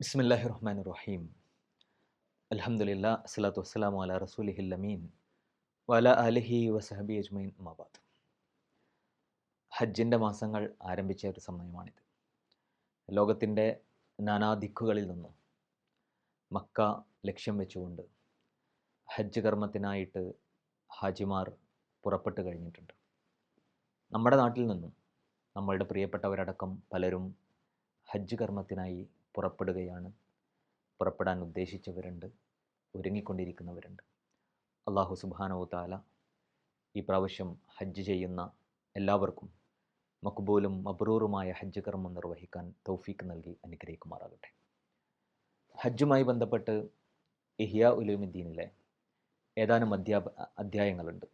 ബിസ്മില്ലാഹി റഹ്മാൻ റഹീം അലഹമുല്ല അസ്ലാത്തു വസ്സലാമു അല റസൂലിഹില്ലമീൻ വല അലഹി വസഹബി അജ്മീൻ മബാദ് ഹജ്ജിന്റെ മാസങ്ങൾ ആരംഭിച്ച ഒരു സമയമാണിത്. ലോകത്തിന്റെ നാനാദിക്കുകളിൽ നിന്നും മക്ക ലക്ഷ്യം വെച്ചുകൊണ്ട് ഹജ്ജ് കർമ്മത്തിനായിട്ട് ഹാജിമാർ പുറപ്പെട്ടു കഴിഞ്ഞിട്ടുണ്ട്. നമ്മുടെ നാട്ടിൽ നിന്നും നമ്മളുടെ പ്രിയപ്പെട്ടവരടക്കം പലരും ഹജ്ജ് കർമ്മത്തിനായി പുറപ്പെടുകയാണ്. പുറപ്പെടാൻ ഉദ്ദേശിച്ചവരുണ്ട്. ഒരുങ്ങിക്കൊണ്ടിരിക്കുന്നവരുണ്ട്. അള്ളാഹു സുബാനോ താല ഈ പ്രാവശ്യം ഹജ്ജ് ചെയ്യുന്ന എല്ലാവർക്കും മക്ബൂലും മബ്രൂറുമായ ഹജ്ജ് കർമ്മം നിർവഹിക്കാൻ തൗഫീക്ക് നൽകി അനുഗ്രഹിക്കുമാറാകട്ടെ. ഹജ്ജുമായി ബന്ധപ്പെട്ട് ഇഹിയ ഉലുമുദ്ദീനിലെ ഏതാനും അധ്യാപ അധ്യായങ്ങളുണ്ട്.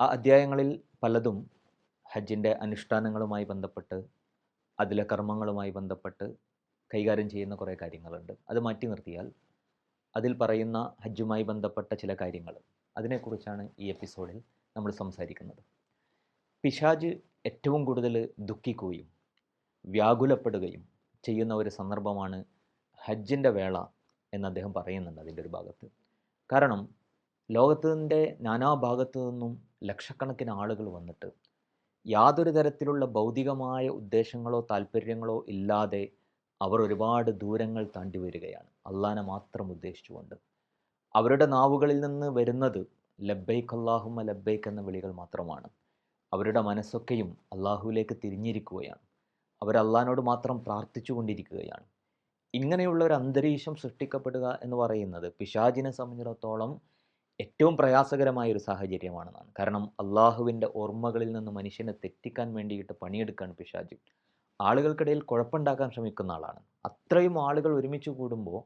ആ അധ്യായങ്ങളിൽ പലതും ഹജ്ജിന്റെ അനുഷ്ഠാനങ്ങളുമായി ബന്ധപ്പെട്ട് അതിലെ കർമ്മങ്ങളുമായി ബന്ധപ്പെട്ട് കൈകാര്യം ചെയ്യുന്ന കുറേ കാര്യങ്ങളുണ്ട്. അത് മാറ്റി നിർത്തിയാൽ അതിൽ പറയുന്ന ഹജ്ജുമായി ബന്ധപ്പെട്ട ചില കാര്യങ്ങൾ. അതിനെക്കുറിച്ചാണ് ഈ എപ്പിസോഡിൽ നമ്മൾ സംസാരിക്കുന്നത്. പിശാജ് ഏറ്റവും കൂടുതൽ ദുഃഖിക്കുകയും വ്യാകുലപ്പെടുകയും ചെയ്യുന്ന ഒരു സന്ദർഭമാണ് ഹജ്ജിന്റെ വേള എന്ന് അദ്ദേഹം പറയുന്നുണ്ട് അതിന്റെ ഒരു ഭാഗത്ത്. കാരണം ലോകത്തിന്റെ നാനാഭാഗത്തു നിന്നും ലക്ഷക്കണക്കിന് ആളുകൾ വന്നിട്ട് യാതൊരു തരത്തിലുള്ള ഭൗതികമായ ഉദ്ദേശങ്ങളോ താല്പര്യങ്ങളോ ഇല്ലാതെ അവർ ഒരുപാട് ദൂരങ്ങൾ താണ്ടി വരികയാണ്. അള്ളാനെ മാത്രം ഉദ്ദേശിച്ചുകൊണ്ട്. അവരുടെ നാവുകളിൽ നിന്ന് വരുന്നത് ലബ്ബൈക്ക് അള്ളാഹുമ ലബ്ബൈക്ക് എന്ന വിളികൾ മാത്രമാണ്. അവരുടെ മനസ്സൊക്കെയും അള്ളാഹുവിലേക്ക് തിരിഞ്ഞിരിക്കുകയാണ്. അവർ അള്ളഹാനോട് മാത്രം പ്രാർത്ഥിച്ചു കൊണ്ടിരിക്കുകയാണ് ഇങ്ങനെയുള്ള ഒരു അന്തരീക്ഷം സൃഷ്ടിക്കപ്പെടുക എന്ന് പറയുന്നത് പിശാചിനെ സംബന്ധിച്ചിടത്തോളം ഏറ്റവും പ്രയാസകരമായ ഒരു സാഹചര്യമാണെന്നാണ്. കാരണം അള്ളാഹുവിന്റെ ഓർമ്മകളിൽ നിന്ന് മനുഷ്യനെ തെറ്റിക്കാൻ വേണ്ടിയിട്ട് പണിയെടുക്കുകയാണ് പിശാജ് ആളുകൾക്കിടയിൽ കുഴപ്പമുണ്ടാക്കാൻ ശ്രമിക്കുന്ന ആളാണ്. അത്രയും ആളുകൾ ഒരുമിച്ച് കൂടുമ്പോൾ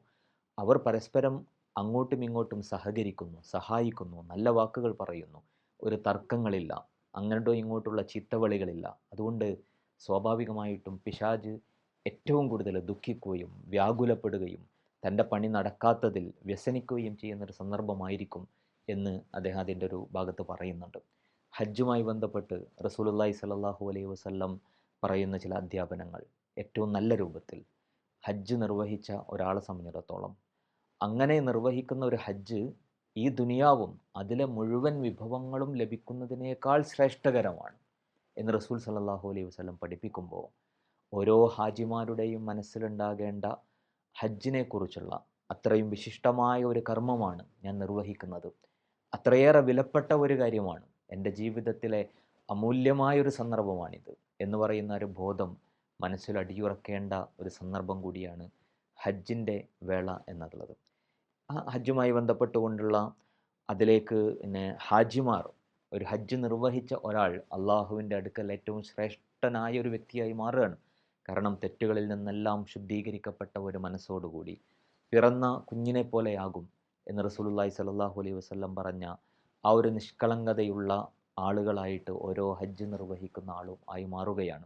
അവർ പരസ്പരം അങ്ങോട്ടും ഇങ്ങോട്ടും സഹകരിക്കുന്നു സഹായിക്കുന്നു നല്ല വാക്കുകൾ പറയുന്നു. ഒരു തർക്കങ്ങളില്ല അങ്ങോട്ടോ ഇങ്ങോട്ടുള്ള ചീത്തവളികളില്ല അതുകൊണ്ട് സ്വാഭാവികമായിട്ടും പിശാജ് ഏറ്റവും കൂടുതൽ ദുഃഖിക്കുകയും വ്യാകുലപ്പെടുകയും തന്റെ പണി നടക്കാത്തതിൽ വ്യസനിക്കുകയും ചെയ്യുന്നൊരു സന്ദർഭമായിരിക്കും എന്ന് അദ്ദേഹം അതിന്റെ ഒരു ഭാഗത്ത് പറയുന്നുണ്ട്. ഹജ്ജുമായി ബന്ധപ്പെട്ട് റസൂലുല്ലായി സലാഹു അലൈഹി വസല്ലം പറയുന്ന ചില അധ്യാപനങ്ങൾ ഏറ്റവും നല്ല രൂപത്തിൽ ഹജ്ജ് നിർവഹിച്ച ഒരാളെ സംബന്ധിച്ചിടത്തോളം അങ്ങനെ നിർവഹിക്കുന്ന ഒരു ഹജ്ജ് ഈ ദുനിയാവും അതിലെ മുഴുവൻ വിഭവങ്ങളും ലഭിക്കുന്നതിനേക്കാൾ ശ്രേഷ്ഠകരമാണ് എന്ന് റസൂൽ സല്ലാഹു അലൈഹി വസ്ലം പഠിപ്പിക്കുമ്പോൾ ഓരോ ഹാജിമാരുടെയും മനസ്സിലുണ്ടാകേണ്ട ഹജ്ജിനെക്കുറിച്ചുള്ള അത്രയും വിശിഷ്ടമായ ഒരു കർമ്മമാണ് ഞാൻ നിർവഹിക്കുന്നത്. അത്രയേറെ വിലപ്പെട്ട ഒരു കാര്യമാണ് എന്റെ ജീവിതത്തിലെ അമൂല്യമായൊരു സന്ദർഭമാണിത്. എന്ന് പറയുന്ന ഒരു ബോധം മനസ്സിൽ അടിയുറക്കേണ്ട ഒരു സന്ദർഭം കൂടിയാണ് ഹജ്ജിന്റെ വേള എന്നുള്ളത്. ആ ഹജ്ജുമായി ബന്ധപ്പെട്ടുകൊണ്ടുള്ള അതിലേക്ക് പിന്നെ ഹാജിമാർ ഒരു ഹജ്ജ് നിർവഹിച്ച ഒരാൾ അള്ളാഹുവിന്റെ അടുക്കൽ ഏറ്റവും ശ്രേഷ്ഠനായ ഒരു വ്യക്തിയായി മാറുകയാണ്. കാരണം തെറ്റുകളിൽ നിന്നെല്ലാം ശുദ്ധീകരിക്കപ്പെട്ട ഒരു മനസ്സോടുകൂടി പിറന്ന കുഞ്ഞിനെ പോലെയാകും എന്ന് റസൂലുള്ളാഹി സലാഹു അലൈഹി വസല്ലം പറഞ്ഞ ആ ഒരു നിഷ്കളങ്കതയുള്ള ആളുകളായിട്ട് ഓരോ ഹജ്ജ് നിർവഹിക്കുന്ന ആളും ആയി മാറുകയാണ്.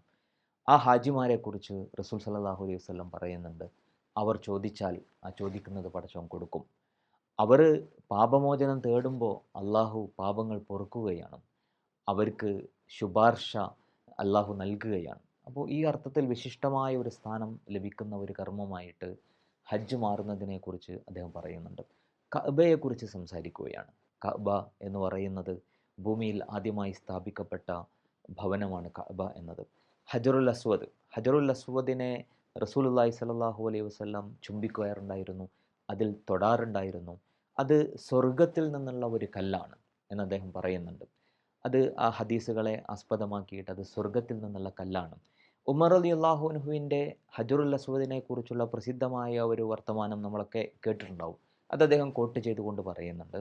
ആ ഹാജിമാരെക്കുറിച്ച് റസൂൽ സല്ലാഹു അലൈഹി വസ്ലം പറയുന്നുണ്ട്. അവർ ചോദിച്ചാൽ ആ ചോദിക്കുന്നത് പടച്ചോൻ കൊടുക്കും. അവർ പാപമോചനം തേടുമ്പോൾ അള്ളാഹു പാപങ്ങൾ പൊറുക്കുകയാണ്. അവർക്ക് ശുപാർശ അള്ളാഹു നൽകുകയാണ്. അപ്പോൾ ഈ അർത്ഥത്തിൽ വിശിഷ്ടമായ ഒരു സ്ഥാനം ലഭിക്കുന്ന ഒരു കർമ്മമായിട്ട് ഹജ്ജ് മാറുന്നതിനെക്കുറിച്ച് അദ്ദേഹം പറയുന്നുണ്ട്. കബയെക്കുറിച്ച് സംസാരിക്കുകയാണ്. കബ എന്ന് പറയുന്നത് ഭൂമിയിൽ ആദ്യമായി സ്ഥാപിക്കപ്പെട്ട ഭവനമാണ് കഅബ എന്നത്. ഹജറുൽ അസ്വദ്. ഹജറുൽ അസ്വദിനെ റസൂലുല്ലായി സലാഹു അലൈഹി വസ്ല്ലാം ചുംബിക്കുവാറുണ്ടായിരുന്നു. അതിൽ തൊടാറുണ്ടായിരുന്നു. അത് സ്വർഗത്തിൽ നിന്നുള്ള ഒരു കല്ലാണ് എന്ന് അദ്ദേഹം പറയുന്നുണ്ട്. അത് ആ ഹദീസുകളെ ആസ്പദമാക്കിയിട്ട് അത് സ്വർഗത്തിൽ നിന്നുള്ള കല്ലാണ്. ഉമർ അലി അള്ളാഹുനുഹുവിന്റെ ഹജറുൽ അസ്വദിനെ കുറിച്ചുള്ള പ്രസിദ്ധമായ ഒരു വർത്തമാനം നമ്മളൊക്കെ കേട്ടിട്ടുണ്ടാവും. അത് അദ്ദേഹം കോട്ട് ചെയ്തുകൊണ്ട് പറയുന്നുണ്ട്.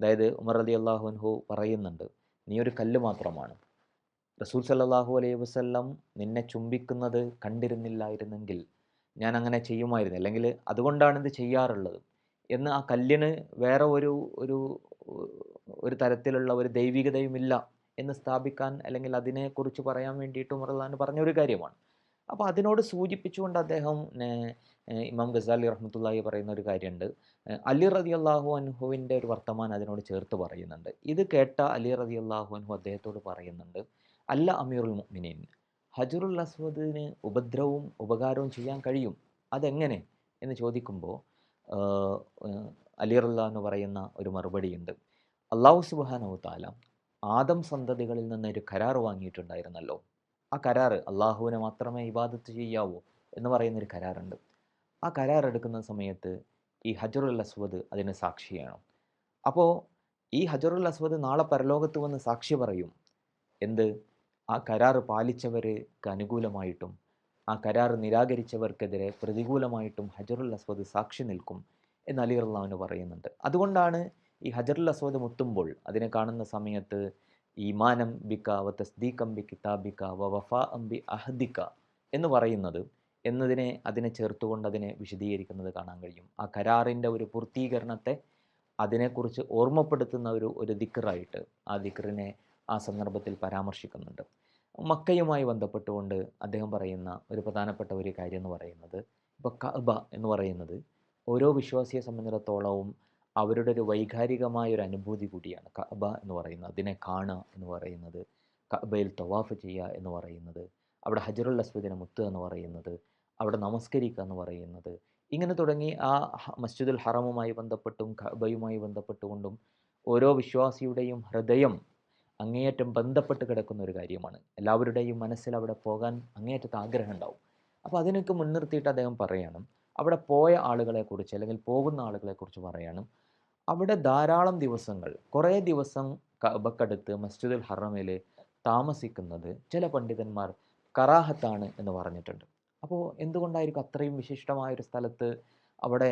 അതായത് ഉമർ അലി അള്ളാഹുൻഹു പറയുന്നുണ്ട് നീ ഒരു കല്ല് മാത്രമാണ്. റസൂൽ സല്ലാഹു അലൈഹി വസ്ല്ലാം നിന്നെ ചുംബിക്കുന്നത് കണ്ടിരുന്നില്ലായിരുന്നെങ്കിൽ ഞാൻ അങ്ങനെ ചെയ്യുമായിരുന്നു. അല്ലെങ്കിൽ അതുകൊണ്ടാണ് ഇത് ചെയ്യാറുള്ളത്. എന്ന് ആ കല്ലിന് വേറെ ഒരു ഒരു ഒരു തരത്തിലുള്ള ഒരു ദൈവികതയുമില്ല എന്ന് സ്ഥാപിക്കാൻ അല്ലെങ്കിൽ അതിനെക്കുറിച്ച് പറയാൻ വേണ്ടിയിട്ട് ഉമർലാൻ പറഞ്ഞ ഒരു കാര്യമാണ്. അപ്പോൾ അതിനോട് സൂചിപ്പിച്ചുകൊണ്ട് അദ്ദേഹം ഇമാം ഗസാലി റഹ്മത്തുള്ളാഹി പറയുന്ന ഒരു കാര്യമുണ്ട്. അലി റതി അള്ളാഹു അൻഹുവിന്റെ ഒരു വർത്തമാനം അതിനോട് ചേർത്ത് പറയുന്നുണ്ട്. ഇത് കേട്ട അലി റതി അള്ളാഹു അൻഹു അദ്ദേഹത്തോട് പറയുന്നുണ്ട് അല്ല അമീറുൽ മുഅ്മിനീൻ ഹജറുൽ അസ്വദിന് ഉപദ്രവവും ഉപകാരവും ചെയ്യാൻ കഴിയും? അതെങ്ങനെ? എന്ന് ചോദിക്കുമ്പോൾ അലിറുല്ല എന്ന് പറയുന്ന ഒരു മറുപടിയുണ്ട്. അള്ളാഹു സുബാനവു താല ആദം സന്തതികളിൽ നിന്ന് ഒരു കരാർ വാങ്ങിയിട്ടുണ്ടായിരുന്നല്ലോ. ആ കരാർ അള്ളാഹുവിനെ മാത്രമേ ഇബാദത്ത് ചെയ്യാവൂ എന്ന് പറയുന്നൊരു കരാറുണ്ട്. ആ കരാർ എടുക്കുന്ന സമയത്ത് ഈ ഹജറുൽ അസ്വദ് അതിന് സാക്ഷിയാണ് അപ്പോൾ ഈ ഹജറുൽ അസ്വദ് നാളെ പരലോകത്ത് വന്ന് സാക്ഷി പറയും എന്ത്? ആ കരാർ പാലിച്ചവർക്ക് അനുകൂലമായിട്ടും ആ കരാർ നിരാകരിച്ചവർക്കെതിരെ പ്രതികൂലമായിട്ടും ഹജറുൽ അസ്വദ് സാക്ഷി നിൽക്കും എന്ന് അലി അള്ളാഹുവിന് പറയുന്നുണ്ട്. അതുകൊണ്ടാണ് ഈ ഹജറുൽ അസ്വദ് മുത്തുമ്പോൾ അതിനെ കാണുന്ന സമയത്ത് ഈമാനം ബിക്ക വ തസ്ദീഖം ബി കിതാബിക്ക വ വഫാ അംബി അഹദിക്ക എന്ന് പറയുന്നത് എന്നതിനെ അതിനെ ചേർത്തുകൊണ്ട് അതിനെ വിശദീകരിക്കുന്നത് കാണാൻ കഴിയും. ആ കരാറിന്റെ ഒരു പൂർത്തീകരണത്തെ അതിനെക്കുറിച്ച് ഓർമ്മപ്പെടുത്തുന്ന ഒരു ഒരു ദിക്കറായിട്ട് ആ ദിക്റിനെ ആ സന്ദർഭത്തിൽ പരാമർശിക്കുന്നുണ്ട്. മക്കയുമായി ബന്ധപ്പെട്ടുകൊണ്ട് അദ്ദേഹം പറയുന്ന ഒരു പ്രധാനപ്പെട്ട ഒരു കാര്യം എന്ന് പറയുന്നത് ഇപ്പോൾ കഅബ എന്ന് പറയുന്നത് ഓരോ വിശ്വാസിയെ സംബന്ധിച്ചിടത്തോളവും അവരുടെ ഒരു വൈകാരികമായ ഒരു അനുഭൂതി കൂടിയാണ് കഅബ എന്ന് പറയുന്നത്. അതിനെ കാണുക എന്ന് പറയുന്നത്. കഅബയിൽ തവാഫ് ചെയ്യുക എന്ന് പറയുന്നത്. അവിടെ ഹജറുൽ അസ്വദിനെ മുത്തുക എന്ന് പറയുന്നത്. അവിടെ നമസ്കരിക്കുക എന്ന് പറയുന്നത്. ഇങ്ങനെ തുടങ്ങി ആ മസ്ജിദുൽ ഹറമുമായി ബന്ധപ്പെട്ടും കഅബയുമായി ബന്ധപ്പെട്ടുകൊണ്ടും ഓരോ വിശ്വാസിയുടെയും ഹൃദയം അങ്ങേയറ്റം ബന്ധപ്പെട്ട് കിടക്കുന്ന ഒരു കാര്യമാണ്. എല്ലാവരുടെയും മനസ്സിൽ അവിടെ പോകാൻ അങ്ങേയറ്റത്ത് ആഗ്രഹം ഉണ്ടാവും. അപ്പോൾ അതിനൊക്കെ മുൻനിർത്തിയിട്ട് അദ്ദേഹം പറയണം. അവിടെ പോയ ആളുകളെക്കുറിച്ച് അല്ലെങ്കിൽ പോകുന്ന ആളുകളെക്കുറിച്ച് പറയണം. അവിടെ ധാരാളം ദിവസങ്ങൾ കുറേ ദിവസം കബക്കടുത്ത് മസ്ജിദുൽ ഹറമിൽ താമസിക്കുന്നത് ചില പണ്ഡിതന്മാർ കറാഹത്താണ് എന്ന് പറഞ്ഞിട്ടുണ്ട്. അപ്പോൾ എന്തുകൊണ്ടായിരിക്കും അത്രയും വിശിഷ്ടമായ ഒരു സ്ഥലത്ത് അവിടെ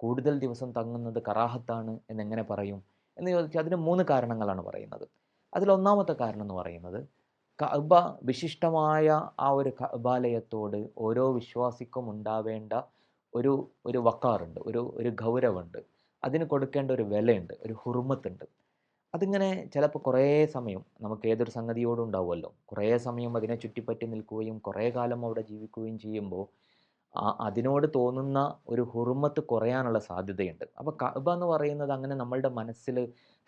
കൂടുതൽ ദിവസം തങ്ങുന്നത് കറാഹത്താണ് എന്നെങ്ങനെ പറയും? എന്ന് ചോദിച്ചാൽ അതിന് മൂന്ന് കാരണങ്ങളാണ് പറയുന്നത്. അതിലൊന്നാമത്തെ കാരണം എന്ന് പറയുന്നത് കഅബ വിശിഷ്ടമായ ആ ഒരു കബാലയത്തോട് ഓരോ വിശ്വാസിക്കും ഉണ്ടാവേണ്ട ഒരു ഒരു വക്കാറുണ്ട് ഒരു ഒരു ഗൗരവമുണ്ട് അതിന് കൊടുക്കേണ്ട ഒരു വിലയുണ്ട് ഒരു ഹുർമത്തുണ്ട് അതിങ്ങനെ ചിലപ്പോൾ കുറേ സമയം നമുക്ക് ഏതൊരു സംഗതിയോടും ഉണ്ടാവുമല്ലോ. കുറേ സമയം അതിനെ ചുറ്റിപ്പറ്റി നിൽക്കുകയും കുറേ കാലം അവിടെ ജീവിക്കുകയും ചെയ്യുമ്പോൾ അതിനോട് തോന്നുന്ന ഒരു ഹുർമത്ത് കുറയാനുള്ള സാധ്യതയുണ്ട്. അപ്പോൾ കഅബ എന്ന് പറയുന്നത് അങ്ങനെ നമ്മളുടെ മനസ്സിൽ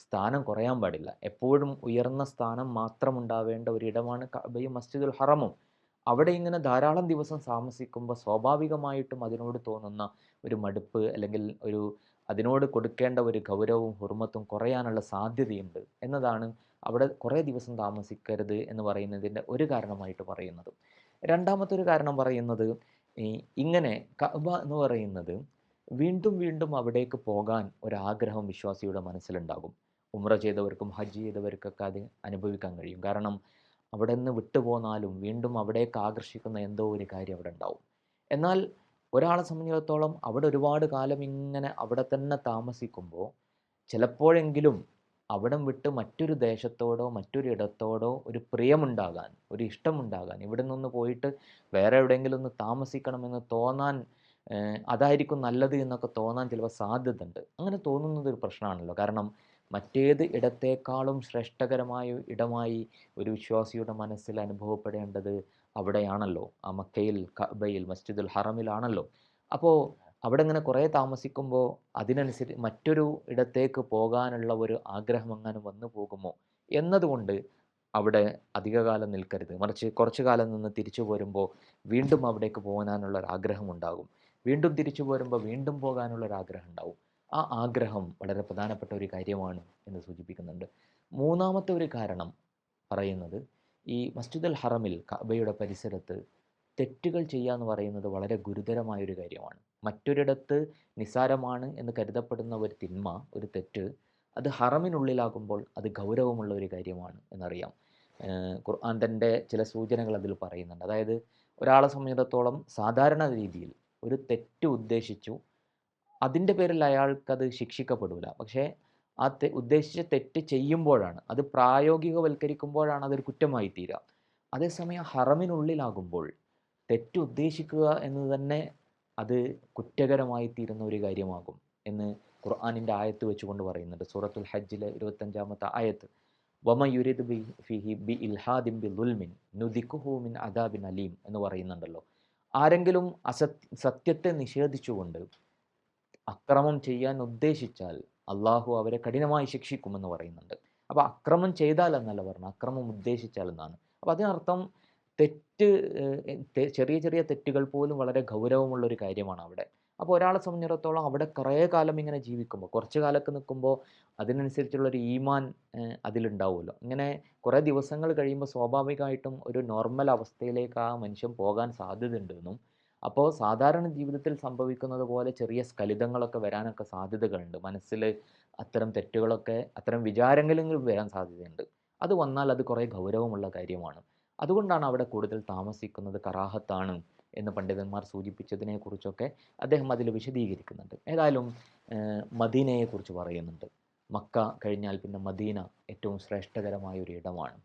സ്ഥാനം കുറയാൻ പാടില്ല. എപ്പോഴും ഉയർന്ന സ്ഥാനം മാത്രം ഉണ്ടാവേണ്ട ഒരിടമാണ് കഅബയും മസ്ജിദുൽ ഹറമും. അവിടെ ഇങ്ങനെ ധാരാളം ദിവസം താമസിക്കുമ്പോൾ സ്വാഭാവികമായിട്ടും അതിനോട് തോന്നുന്ന ഒരു മടുപ്പ് അല്ലെങ്കിൽ ഒരു അതിനോട് കൊടുക്കേണ്ട ഒരു ഗൗരവവും ഹുർമത്തും കുറയാനുള്ള സാധ്യതയുണ്ട് എന്നതാണ് അവിടെ കുറേ ദിവസം താമസിക്കരുത് എന്ന് പറയുന്നതിന്റെ ഒരു കാരണമായിട്ട് പറയുന്നത്. രണ്ടാമത്തെ ഒരു കാരണം പറയുന്നത് ഇങ്ങനെ കബ എന്ന് പറയുന്നത് വീണ്ടും വീണ്ടും അവിടേക്ക് പോകാൻ ഒരാഗ്രഹം വിശ്വാസിയുടെ മനസ്സിലുണ്ടാകും. ഉമ്ര ചെയ്തവർക്കും ഹജ്ജ് ചെയ്തവർക്കൊക്കെ അത് അനുഭവിക്കാൻ കഴിയും. കാരണം അവിടെ നിന്ന് വിട്ടുപോന്നാലും വീണ്ടും അവിടേക്ക് ആകർഷിക്കുന്ന എന്തോ ഒരു കാര്യം അവിടെ ഉണ്ടാവും എന്നാൽ ഒരാളെ സംബന്ധിച്ചിടത്തോളം അവിടെ ഒരുപാട് കാലം ഇങ്ങനെ അവിടെ തന്നെ താമസിക്കുമ്പോൾ ചിലപ്പോഴെങ്കിലും അവിടം വിട്ട് മറ്റൊരു ദേശത്തോടോ മറ്റൊരു ഇടത്തോടോ ഒരു പ്രിയമുണ്ടാകാൻ ഒരു ഇഷ്ടമുണ്ടാകാൻ ഇവിടെ നിന്ന് പോയിട്ട് വേറെ എവിടെയെങ്കിലും ഒന്ന് താമസിക്കണമെന്ന് തോന്നാൻ അതായിരിക്കും നല്ലത് എന്നൊക്കെ തോന്നാൻ ചിലപ്പോൾ സാധ്യത ഉണ്ട് അങ്ങനെ തോന്നുന്നത് ഒരു പ്രശ്നമാണല്ലോ. കാരണം മറ്റേത് ഇടത്തേക്കാളും ശ്രേഷ്ഠകരമായ ഇടമായി ഒരു വിശ്വാസിയുടെ മനസ്സിൽ അനുഭവപ്പെടേണ്ടത് അവിടെയാണല്ലോ. ആ മക്കയിൽ കബയിൽ മസ്ജിദുൽ ഹറമിലാണല്ലോ. അപ്പോൾ അവിടെ ഇങ്ങനെ കുറേ താമസിക്കുമ്പോൾ അതിനനുസരിച്ച് മറ്റൊരു ഇടത്തേക്ക് പോകാനുള്ള ഒരു ആഗ്രഹം അങ്ങനെ വന്നു പോകുമോ? എന്നതുകൊണ്ട് അവിടെ അധികകാലം നിൽക്കരുത്. മറിച്ച് കുറച്ചു കാലം നിന്ന് തിരിച്ചു പോരുമ്പോൾ വീണ്ടും അവിടേക്ക് പോകാനുള്ള ഒരു ആഗ്രഹം ഉണ്ടാകും വീണ്ടും തിരിച്ചു പോരുമ്പോൾ വീണ്ടും പോകാനുള്ള ഒരു ആഗ്രഹം ഉണ്ടാവും ആ ആഗ്രഹം വളരെ പ്രധാനപ്പെട്ട ഒരു കാര്യമാണ് എന്ന് സൂചിപ്പിക്കുന്നുണ്ട്. മൂന്നാമത്തെ ഒരു കാരണം പറയുന്നത് ഈ മസ്ജിദുൽ ഹറമിൽ കബയുടെ പരിസരത്ത് തെറ്റുകൾ ചെയ്യുക എന്ന് പറയുന്നത് വളരെ ഗുരുതരമായൊരു കാര്യമാണ്. മറ്റൊരിടത്ത് നിസാരമാണ് എന്ന് കരുതപ്പെടുന്ന ഒരു തിന്മ ഒരു തെറ്റ് അത് ഹറമിനുള്ളിലാകുമ്പോൾ അത് ഗൗരവമുള്ള ഒരു കാര്യമാണ് എന്നറിയാം. ഖുർആൻ തന്റെ ചില സൂചനകൾ അതിൽ പറയുന്നുണ്ട്. അതായത് ഒരാളെ സംബന്ധിച്ചിടത്തോളം സാധാരണ രീതിയിൽ ഒരു തെറ്റ് ഉദ്ദേശിച്ചു അതിന്റെ പേരിൽ അയാൾക്കത് ശിക്ഷിക്കപ്പെടില്ല പക്ഷേ ആ തെ ഉദ്ദേശിച്ച തെറ്റ് ചെയ്യുമ്പോഴാണ് അത് പ്രായോഗികവൽക്കരിക്കുമ്പോഴാണ് അതൊരു കുറ്റമായി തീരുക അതേസമയം ഹറമിനുള്ളിലാകുമ്പോൾ തെറ്റ് ഉദ്ദേശിക്കുക എന്ന് തന്നെ അത് കുറ്റകരമായി തീരുന്ന ഒരു കാര്യമാകും എന്ന് ഖുർആാനിന്റെ ആയത്ത് വെച്ചുകൊണ്ട് പറയുന്നുണ്ട്. സൂറത്തുൽ ഹജ്ജിലെ ഇരുപത്തഞ്ചാമത്തെ ആയത്ത് വമ യുരിദ് ബി ഫിഹി ബി ഇൽഹാദിൻ ബി ലുൽമിൻ നുദിക്കു മിൻ അദാബിൻ അലീം എന്ന് പറയുന്നുണ്ടല്ലോ. ആരെങ്കിലും അസത് സത്യത്തെ നിഷേധിച്ചുകൊണ്ട് അക്രമം ചെയ്യാൻ ഉദ്ദേശിച്ചാൽ അള്ളാഹു അവരെ കഠിനമായി ശിക്ഷിക്കുമെന്ന് പറയുന്നുണ്ട്. അപ്പോൾ അക്രമം ചെയ്താൽ എന്നല്ല പറഞ്ഞു അക്രമം ഉദ്ദേശിച്ചാൽ എന്നാണ്. അപ്പോൾ അതിനർത്ഥം തെറ്റ് ചെറിയ ചെറിയ തെറ്റുകൾ പോലും വളരെ ഗൗരവമുള്ള ഒരു കാര്യമാണ് അവിടെ. അപ്പോൾ ഒരാളെ സംബന്ധിച്ചിടത്തോളം അവിടെ കുറേ കാലം ഇങ്ങനെ ജീവിക്കുമ്പോൾ കുറച്ച് കാലമൊക്കെ നിൽക്കുമ്പോൾ അതിനനുസരിച്ചുള്ള ഒരു ഈമാൻ അതിലുണ്ടാവുമല്ലോ. ഇങ്ങനെ കുറേ ദിവസങ്ങൾ കഴിയുമ്പോൾ സ്വാഭാവികമായിട്ടും ഒരു നോർമൽ അവസ്ഥയിലേക്ക് ആ മനുഷ്യൻ പോകാൻ സാധ്യതയുണ്ടെന്നും അപ്പോൾ സാധാരണ ജീവിതത്തിൽ സംഭവിക്കുന്നത് പോലെ ചെറിയ സ്ഖലിതങ്ങളൊക്കെ വരാനൊക്കെ സാധ്യതകളുണ്ട്. മനസ്സിൽ അത്തരം തെറ്റുകളൊക്കെ അത്തരം വിചാരങ്ങളെങ്കിലും വരാൻ സാധ്യതയുണ്ട്. അത് വന്നാൽ അത് കുറേ ഗൗരവമുള്ള കാര്യമാണ്. അതുകൊണ്ടാണ് അവിടെ കൂടുതൽ താമസിക്കുന്നത് കറാഹത്താണ് എന്ന് പണ്ഡിതന്മാർ സൂചിപ്പിച്ചതിനെക്കുറിച്ചൊക്കെ അദ്ദേഹം അതിൽ വിശദീകരിക്കുന്നുണ്ട്. ഏതായാലും മദീനയെക്കുറിച്ച് പറയുന്നുണ്ട്. മക്ക കഴിഞ്ഞാൽ പിന്നെ മദീന ഏറ്റവും ശ്രേഷ്ഠകരമായ ഒരു ഇടമാണ്.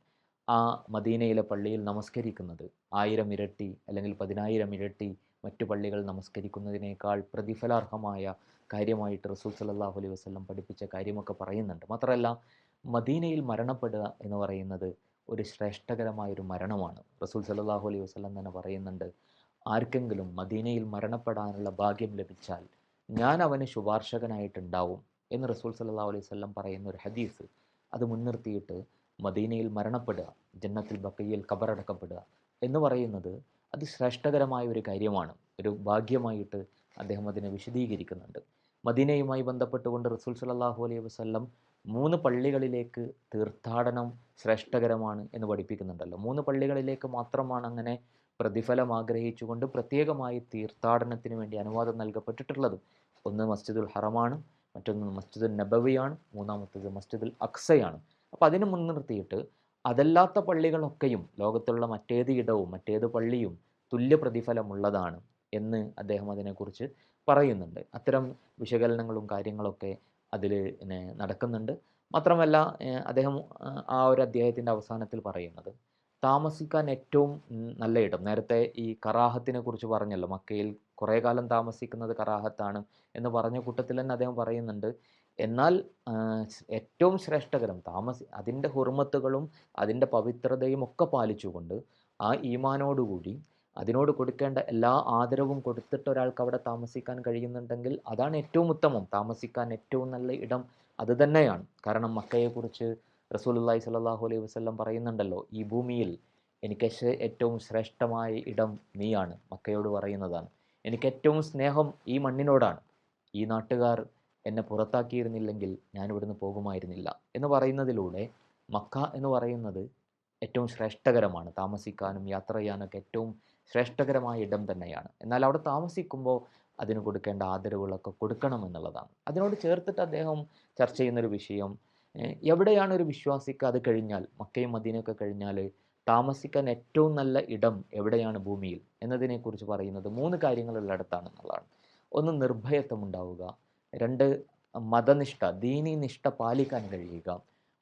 ആ മദീനയിലെ പള്ളിയിൽ നമസ്കരിക്കുന്നത്. ആയിരം ഇരട്ടി അല്ലെങ്കിൽ പതിനായിരം ഇരട്ടി മറ്റു പള്ളികൾ നമസ്കരിക്കുന്നതിനേക്കാൾ പ്രതിഫലാർഹമായ കാര്യമായിട്ട് റസൂൽ സല്ലല്ലാഹു അലൈഹി വസ്ലം പഠിപ്പിച്ച കാര്യമൊക്കെ പറയുന്നുണ്ട്. മാത്രമല്ല മദീനയിൽ മരണപ്പെടുക എന്ന് പറയുന്നത് ഒരു ശ്രേഷ്ഠകരമായൊരു മരണമാണ്. റസൂൽ സല്ലല്ലാഹു അലൈഹി വസ്ലം തന്നെ പറയുന്നുണ്ട് ആർക്കെങ്കിലും മദീനയിൽ മരണപ്പെടാനുള്ള ഭാഗ്യം ലഭിച്ചാൽ ഞാൻ അവന് ശുപാർശകനായിട്ടുണ്ടാവും എന്ന് റസൂൽ സല്ലല്ലാഹു അലൈഹി വസല്ലം പറയുന്ന ഒരു ഹദീസ് അത് മുൻനിർത്തിയിട്ട് മദീനയിൽ മരണപ്പെടുക ജന്നത്തിൽ ബക്കയിൽ കബറടക്കപ്പെടുക എന്ന് പറയുന്നത് അത് ശ്രേഷ്ഠകരമായ ഒരു കാര്യമാണ്. ഒരു ഭാഗ്യമായിട്ട് അദ്ദേഹം അതിനെ വിശദീകരിക്കുന്നുണ്ട്. മദീനയുമായി ബന്ധപ്പെട്ടുകൊണ്ട് റസൂൽ സലാഹു അലൈഹി വസല്ലം മൂന്ന് പള്ളികളിലേക്ക് തീർത്ഥാടനം ശ്രേഷ്ഠകരമാണ് എന്ന് പഠിപ്പിക്കുന്നുണ്ടല്ലോ. മൂന്ന് പള്ളികളിലേക്ക് മാത്രമാണ് അങ്ങനെ പ്രതിഫലം ആഗ്രഹിച്ചുകൊണ്ട് പ്രത്യേകമായി തീർത്ഥാടനത്തിന് വേണ്ടി അനുവാദം നൽകപ്പെട്ടിട്ടുള്ളത്. ഒന്ന് മസ്ജിദുൽ ഹറമാണ് മറ്റൊന്ന് മസ്ജിദുൽ നബവിയാണ് മൂന്നാമത്തേത് മസ്ജിദുൽ അക്സയാണ്. അപ്പോൾ അതിനെ മുൻനിർത്തിയിട്ട് അതല്ലാത്ത പള്ളികളൊക്കെയും ലോകത്തുള്ള മറ്റേത് ഇടവും മറ്റേത് പള്ളിയും തുല്യ പ്രതിഫലമുള്ളതാണ് എന്ന് അദ്ദേഹം അതിനെക്കുറിച്ച് പറയുന്നുണ്ട്. അത്തരം വിശകലനങ്ങളും കാര്യങ്ങളൊക്കെ അതിൽ നടക്കുന്നുണ്ട്. മാത്രമല്ല അദ്ദേഹം ആ, ഒരു അദ്ദേഹത്തിന്റെ അവസാനത്തിൽ പറയുന്നത് താമസിക്കാൻ ഏറ്റവും നല്ല ഇടം. നേരത്തെ ഈ കറാഹത്തിനെ കുറിച്ച് പറഞ്ഞല്ലോ മക്കയിൽ കുറേ കാലം താമസിക്കുന്നത് കറാഹത്താണ് എന്ന് പറഞ്ഞ കൂട്ടത്തിൽ തന്നെ അദ്ദേഹം പറയുന്നുണ്ട്. എന്നാൽ ഏറ്റവും ശ്രേഷ്ഠകരം താമസി അതിന്റെ ഹുർമത്തുകളും അതിന്റെ പവിത്രതയും ഒക്കെ പാലിച്ചുകൊണ്ട് ആ ഈമാനോടുകൂടി അതിനോട് കൊടുക്കേണ്ട എല്ലാ ആദരവും കൊടുത്തിട്ട് ഒരാൾക്ക് അവിടെ താമസിക്കാൻ കഴിയുന്നുണ്ടെങ്കിൽ അതാണ് ഏറ്റവും ഉത്തമം. താമസിക്കാൻ ഏറ്റവും നല്ല ഇടം അത് തന്നെയാണ്. കാരണം മക്കയെക്കുറിച്ച് റസൂലുള്ളാഹി സ്വല്ലല്ലാഹു അലൈഹി വസല്ലം പറയുന്നുണ്ടല്ലോ ഈ ഭൂമിയിൽ എനിക്ക് ഏറ്റവും ശ്രേഷ്ഠമായ ഇടം നീയാണ് മക്കയോട് പറയുന്നതാണ്. എനിക്ക് ഏറ്റവും സ്നേഹം ഈ മണ്ണിനോടാണ്. ഈ നാട്ടുകാർ എന്നെ പുറത്താക്കിയിരുന്നില്ലെങ്കിൽ ഞാൻ ഇവിടുന്ന് പോകുമായിരുന്നില്ല എന്ന് പറയുന്നതിലൂടെ മക്ക എന്ന് പറയുന്നത് ഏറ്റവും ശ്രേഷ്ഠകരമാണ്. താമസിക്കാനും യാത്ര ചെയ്യാനൊക്കെ ഏറ്റവും ശ്രേഷ്ഠകരമായ ഇടം തന്നെയാണ്. എന്നാൽ അവിടെ താമസിക്കുമ്പോൾ അതിന് കൊടുക്കേണ്ട ആദരവുകളൊക്കെ കൊടുക്കണം എന്നുള്ളതാണ്. അതിനോട് ചേർത്തിട്ട് അദ്ദേഹം ചർച്ച ചെയ്യുന്നൊരു വിഷയം എവിടെയാണ് ഒരു വിശ്വാസിക്ക് അത് കഴിഞ്ഞാൽ മക്കയും മദീനയൊക്കെ കഴിഞ്ഞാൽ താമസിക്കാൻ ഏറ്റവും നല്ല ഇടം എവിടെയാണ് ഭൂമിയിൽ? എന്നതിനെക്കുറിച്ച് പറയുന്നത് മൂന്ന് കാര്യങ്ങളുള്ളിടത്താണ് എന്നുള്ളതാണ് ഒന്ന് നിർഭയത്വം ഉണ്ടാവുക രണ്ട് മതനിഷ്ഠ ദീനി നിഷ്ഠ പാലിക്കാൻ കഴിയുക.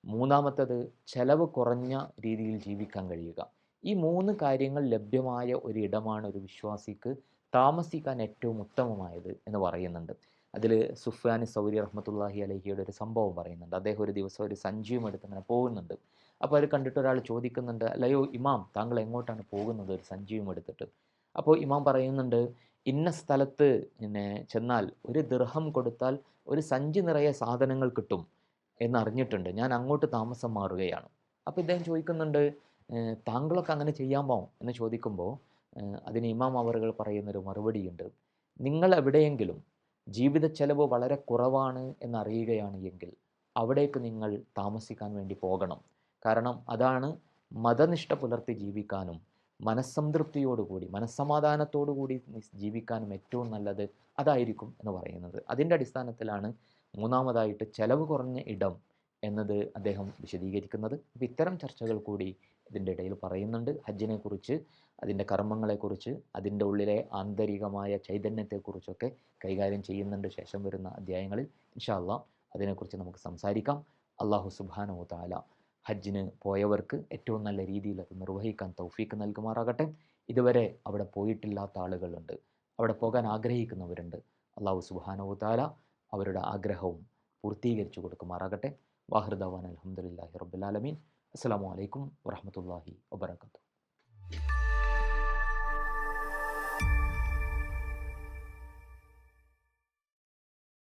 മൂന്നാമത്തത് ചെലവ് കുറഞ്ഞ രീതിയിൽ ജീവിക്കാൻ കഴിയുക. ഈ മൂന്ന് കാര്യങ്ങൾ ലഭ്യമായ ഒരു ഇടമാണ് ഒരു വിശ്വാസിക്ക് താമസിക്കാൻ ഏറ്റവും ഉത്തമമായത് എന്ന് പറയുന്നുണ്ട്. അതിൽ സുഫാനി സൗരി റഹ്മത്തുല്ലാഹി അലഹിയുടെ ഒരു സംഭവം പറയുന്നുണ്ട്. അദ്ദേഹം ഒരു ദിവസം ഒരു സഞ്ചിയും എടുത്ത് അങ്ങനെ പോകുന്നുണ്ട്. അപ്പോൾ അത് കണ്ടിട്ട് ഒരാൾ ചോദിക്കുന്നുണ്ട് അല്ലയോ ഇമാം താങ്കൾ എങ്ങോട്ടാണ് പോകുന്നത്? ഒരു സഞ്ജീവം എടുത്തിട്ട്. അപ്പോൾ ഇമാം പറയുന്നുണ്ട് ഇന്ന സ്ഥലത്ത് പിന്നെ ചെന്നാൽ ഒരു ദൃഹം കൊടുത്താൽ ഒരു സഞ്ചി നിറയെ സാധനങ്ങൾ കിട്ടും എന്നറിഞ്ഞിട്ടുണ്ട്. ഞാൻ അങ്ങോട്ട് താമസം മാറുകയാണ്. അപ്പോൾ ഇദ്ദേഹം ചോദിക്കുന്നുണ്ട് താങ്കളൊക്കെ അങ്ങനെ ചെയ്യാമോ എന്ന് ചോദിക്കുമ്പോൾ അതിന് ഇമാം അവറുകൾ പറയുന്നൊരു മറുപടിയുണ്ട്. നിങ്ങൾ എവിടെയെങ്കിലും ജീവിത ചെലവ് വളരെ കുറവാണ് എന്നറിയുകയാണ് എങ്കിൽ അവിടേക്ക് നിങ്ങൾ താമസിക്കാൻ വേണ്ടി പോകണം. കാരണം അതാണ് മതനിഷ്ഠ പുലർത്തി ജീവിക്കാനും മനസ്സംതൃപ്തിയോടുകൂടി മനസ്സമാധാനത്തോടുകൂടി നിസ് ജീവിക്കാനും ഏറ്റവും നല്ലത് അതായിരിക്കും എന്ന് പറയുന്നത്. അതിന്റെ അടിസ്ഥാനത്തിലാണ് മൂന്നാമതായിട്ട് ചെലവ് കുറഞ്ഞ ഇടം എന്നത് അദ്ദേഹം വിശദീകരിക്കുന്നത്. അപ്പോൾ ഇത്തരം ചർച്ചകൾ കൂടി ഇതിന്റെ ഇടയിൽ പറയുന്നുണ്ട്. ഹജ്ജിനെക്കുറിച്ച് അതിന്റെ കർമ്മങ്ങളെക്കുറിച്ച് അതിന്റെ ഉള്ളിലെ ആന്തരികമായ ചൈതന്യത്തെക്കുറിച്ചൊക്കെ കൈകാര്യം ചെയ്യുന്നുണ്ട് ശേഷം വരുന്ന അധ്യായങ്ങളിൽ ഇൻഷാ അള്ളാ അതിനെക്കുറിച്ച് നമുക്ക് സംസാരിക്കാം. അള്ളാഹു സുബാനോ താല ഹജ്ജിന് പോയവർക്ക് ഏറ്റവും നല്ല രീതിയിൽ അത് നിർവഹിക്കാൻ തൗഫീക്ക് നൽകുമാറാകട്ടെ. ഇതുവരെ അവിടെ പോയിട്ടില്ലാത്ത ആളുകളുണ്ട്. അവിടെ പോകാൻ ആഗ്രഹിക്കുന്നവരുണ്ട്. അള്ളാഹു സുബാനോ താല അവരുടെ ആഗ്രഹവും പൂർത്തീകരിച്ചു കൊടുക്കുമാറാകട്ടെ. വാഹൃദാൻ അലഹമുല്ലാഹി റബുലാലമീൻ അസ്സാം വലൈക്കും വാഹമത്തല്ലാഹി വാബർക്കാത്തു